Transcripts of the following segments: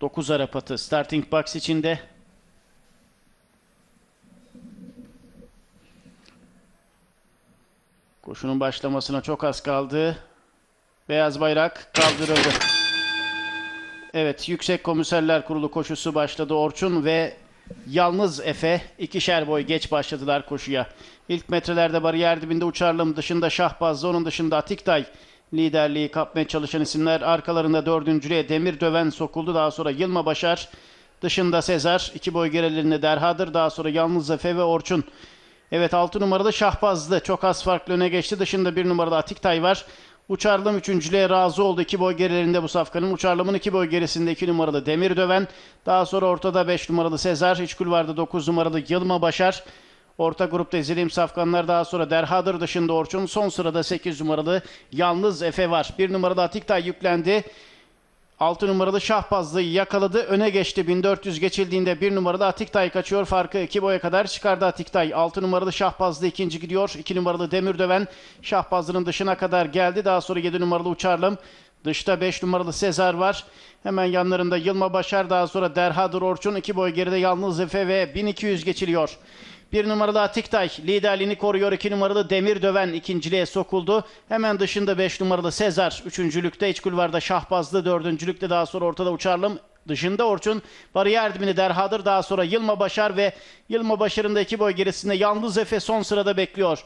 9 Arap atı starting box içinde. Koşunun başlamasına çok az kaldı. Beyaz bayrak kaldırıldı. Evet, Yüksek Komiserler Kurulu koşusu başladı. Orçun ve Yalnız Efe ikişer boy geç başladılar koşuya. İlk metrelerde bariyer dibinde Uçarlım, dışında Şahbazlı, onun dışında Atiktay liderliği kapmaya çalışan isimler. Arkalarında dördüncülüğe Demir Döven sokuldu. Daha sonra Yılma Başar, dışında Sezar, iki boy gerilerinde Derhadır. Daha sonra Yalnız Efe ve Orçun. Evet 6 numaralı Şahbazlı çok az farklı öne geçti. Dışında 1 numaralı Atiktay var. Uçarlım üçüncülüğe razı oldu. iki boy gerilerinde bu safkanın. Uçarlım'ın iki boy gerisinde 2 numaralı Demir Döven. Daha sonra ortada 5 numaralı Sezar. İç kulvarda 9 numaralı Yılma Başar. Orta grupta ezilim safkanlar daha sonra Derhadır dışında Orçun. Son sırada 8 numaralı Yalnız Efe var. 1 numaralı Atiktay yüklendi. 6 numaralı Şahbazlı'yı yakaladı. Öne geçti. 1400 geçildiğinde 1 numaralı Atiktay kaçıyor. Farkı 2 boya kadar çıkardı Atiktay. 6 numaralı Şahbazlı ikinci gidiyor. 2 numaralı Demirdöven Şahbazlı'nın dışına kadar geldi. Daha sonra 7 numaralı Uçarlım. Dışta 5 numaralı Sezar var. Hemen yanlarında Yılma Başar daha sonra Derhadır Orçun. 2 boy geride Yalnız Efe ve 1200 geçiliyor. Bir numaralı Atiktay liderliğini koruyor. İki numaralı Demir Döven ikinciliğe sokuldu. Hemen dışında beş numaralı Sezar. Üçüncülükte iç kulvarda Şahbazlı. Dördüncülükte daha sonra ortada Uçarlım. Dışında Orçun. Bariyer dibini Derhadır. Daha sonra Yılma Başar ve Yılma Başar'ın da iki boy gerisinde Yalnız Efe son sırada bekliyor.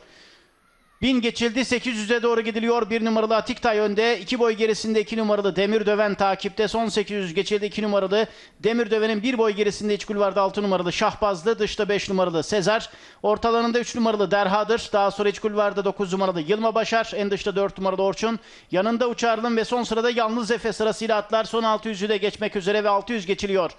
1000 geçildi 800'e doğru gidiliyor. Bir numaralı Atiktay önde. 2 boy gerisinde 2 numaralı Demir Döven takipte. Son 800 geçildi 2 numaralı Demir Döven'in 1 boy gerisinde iç kulvarda 6 numaralı Şahbazlı. Dışta 5 numaralı Sezar. Ortalarında 3 numaralı Derhadır. Daha sonra iç kulvarda 9 numaralı Yılma Başar. En dışta 4 numaralı Orçun. Yanında Uçarlım ve son sırada Yalnız Efe sırasıyla atlar. Son 600'ü de geçmek üzere ve 600 geçiliyor.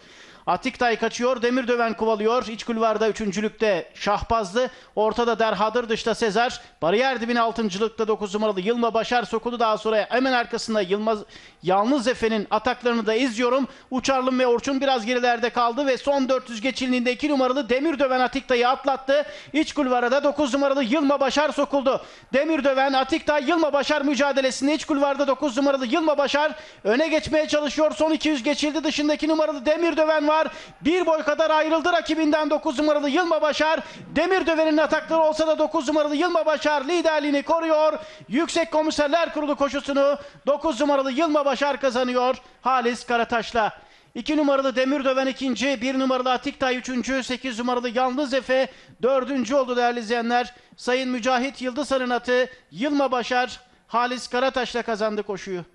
Atiktay kaçıyor. Demir Döven kovalıyor. İç kulvarda üçüncülükte Şahbazlı. Ortada Derhadır. Dışta Sezar. Bariyer dibine altıncılıkta 9 numaralı Yılma Başar sokuldu. Daha sonra hemen arkasında Yılmaz Yalnız Efe'nin ataklarını da izliyorum. Uçarlım ve Orçun biraz gerilerde kaldı ve son 400 geçildiğinde 2 numaralı Demir Döven Atiktay'ı atlattı. İç kulvara da 9 numaralı Yılma Başar sokuldu. Demir Döven Atiktay Yılma Başar mücadelesinde iç kulvarda 9 numaralı Yılma Başar öne geçmeye çalışıyor. Son 200 geçildi. Dışındaki numaralı Demir Döven var. Bir boy kadar ayrıldı rakibinden 9 numaralı Yılma Başar. Demir Döven'in atakları olsa da 9 numaralı Yılma Başar liderliğini koruyor. Yüksek Komiserler Kurulu koşusunu 9 numaralı Yılma Başar kazanıyor. Halis Karataş'la. 2 numaralı Demir Döven ikinci, 1 numaralı Atiktay üçüncü, 8 numaralı Yalnız Efe dördüncü oldu değerli izleyenler. Sayın Mücahit Yıldızhan'ın atı Yılma Başar Halis Karataş'la kazandı koşuyu.